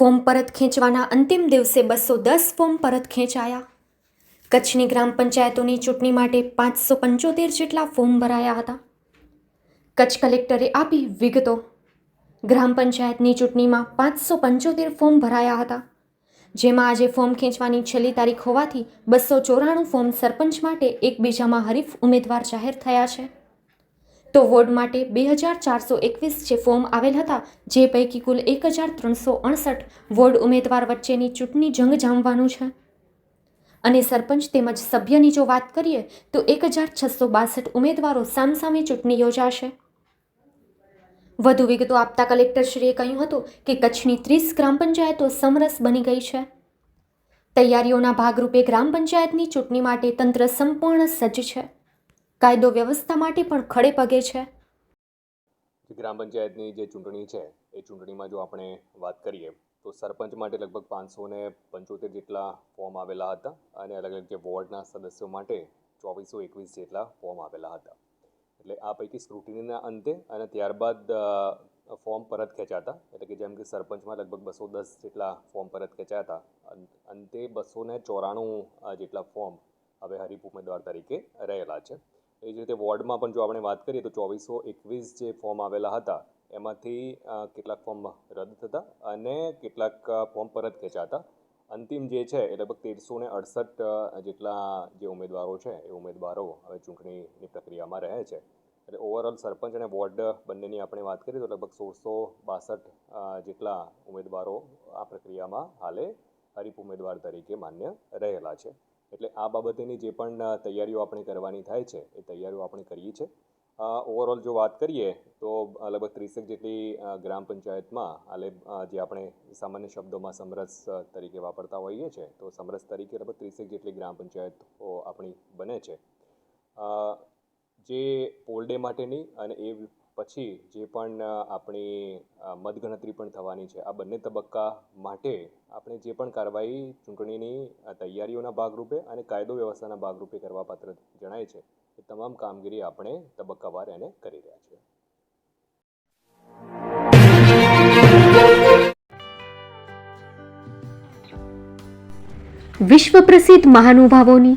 Form પરત ખેંચવાના અંતિમ દિવસે બસો દસ ફોર્મ પરત ખેંચાયા. કચ્છની ગ્રામ પંચાયતોની ચૂંટણી માટે પાંચસો પંચોતેર જેટલા ફોર્મ ભરાયા હતા. કચ્છ કલેક્ટરે આપી વિગતો. ગ્રામ પંચાયતની ચૂંટણીમાં પાંચસો પંચોતેર ફોર્મ ભરાયા હતા. જેમાં આજે ફોર્મ ખેંચવાની છેલ્લી તારીખ હોવાથી બસો ચોરાણું ફોર્મ સરપંચ માટે એકબીજામાં હરીફ ઉમેદવાર જાહેર થયા છે. તો વોર્ડ માટે બે હજાર ચારસો એકવીસ જે ફોર્મ આવેલ હતા, જે પૈકી કુલ એક હજાર ત્રણસો અડસઠ વોર્ડ ઉમેદવાર વચ્ચેની ચૂંટણી જંગ જામવાનું છે. અને સરપંચ તેમજ સભ્યની જો વાત કરીએ, તો એક હજાર છસો બાસઠ ઉમેદવારો સામસામે ચૂંટણી યોજાશે. વધુ વિગતો આપતા કલેક્ટરશ્રીએ કહ્યું હતું કે કચ્છની ત્રીસ ગ્રામ પંચાયતો સમરસ બની ગઈ છે. તૈયારીઓના ભાગરૂપે ગ્રામ પંચાયતની ચૂંટણી માટે તંત્ર સંપૂર્ણ સજ્જ છે. કાયદો વ્યવસ્થા માટે પણ ખડે પગે છે. ગ્રામ પંચાયતની જે ચૂંટણી છે, એ ચૂંટણીમાં જો આપણે વાત કરીએ, તો સરપંચ માટે લગભગ પાંચસો ને પંચોતેર જેટલા ફોર્મ આવેલા હતા અને અલગ અલગ જે વોર્ડના સદસ્યો માટે ચોવીસો એકવીસ જેટલા ફોર્મ આવેલા હતા. એટલે આ પૈકી સ્ક્રુટિનીના અંતે અને ત્યારબાદ ફોર્મ પરત ખેંચાતા, એટલે કે જેમ કે સરપંચમાં લગભગ બસો દસ જેટલા ફોર્મ પરત ખેંચ્યા હતા અંતે બસો ને ચોરાણું જેટલા ફોર્મ હવે હરીફ ઉમેદવાર તરીકે રહેલા છે. એ જ રીતે વોર્ડમાં પણ જો આપણે વાત કરીએ તો ચોવીસો એકવીસ જે ફોર્મ આવેલા હતા, એમાંથી કેટલાક ફોર્મ રદ થતા અને કેટલાક ફોર્મ પરત ખેંચાતા. અંતિમ જે છે એ લગભગ તેરસો ને અડસઠ જેટલા જે ઉમેદવારો છે એ ઉમેદવારો હવે ચૂંટણીની પ્રક્રિયામાં રહે છે. એટલે ઓવરઓલ સરપંચ અને વોર્ડ બંનેની આપણે વાત કરીએ તો લગભગ સોળસો બાસઠ જેટલા ઉમેદવારો આ પ્રક્રિયામાં હાલે હરીફ ઉમેદવાર તરીકે માન્ય રહેલા છે. એટલે આ બાબતેની જે પણ તૈયારીઓ આપણે કરવાની થાય છે, એ તૈયારીઓ આપણે કરીએ છીએ. ઓવરઓલ જો વાત કરીએ, તો લગભગ ત્રીસેક જેટલી ગ્રામ પંચાયતમાં આલે જે આપણે સામાન્ય શબ્દોમાં સમરસ તરીકે વાપરતા હોઈએ છીએ, તો સમરસ તરીકે લગભગ ત્રીસેક જેટલી ગ્રામ પંચાયતો આપણી બને છે. જે પોલ ડે માટેની અને એ પછી જે પણ આપણી મતગણતરી પણ થવાની છે, આ બંને તબક્કા માટે આપણે જે પણ કાર્યવાહી ચૂંટણીની તૈયારીઓના ભાગરૂપે અને કાયદો વ્યવસ્થાના ભાગરૂપે કરવાપાત્ર જણાય છે, એ તમામ કામગીરી આપણે તબક્કાવાર એને કરી રહ્યા છીએ. વિશ્વ પ્રસિદ્ધ મહાનુભાવોની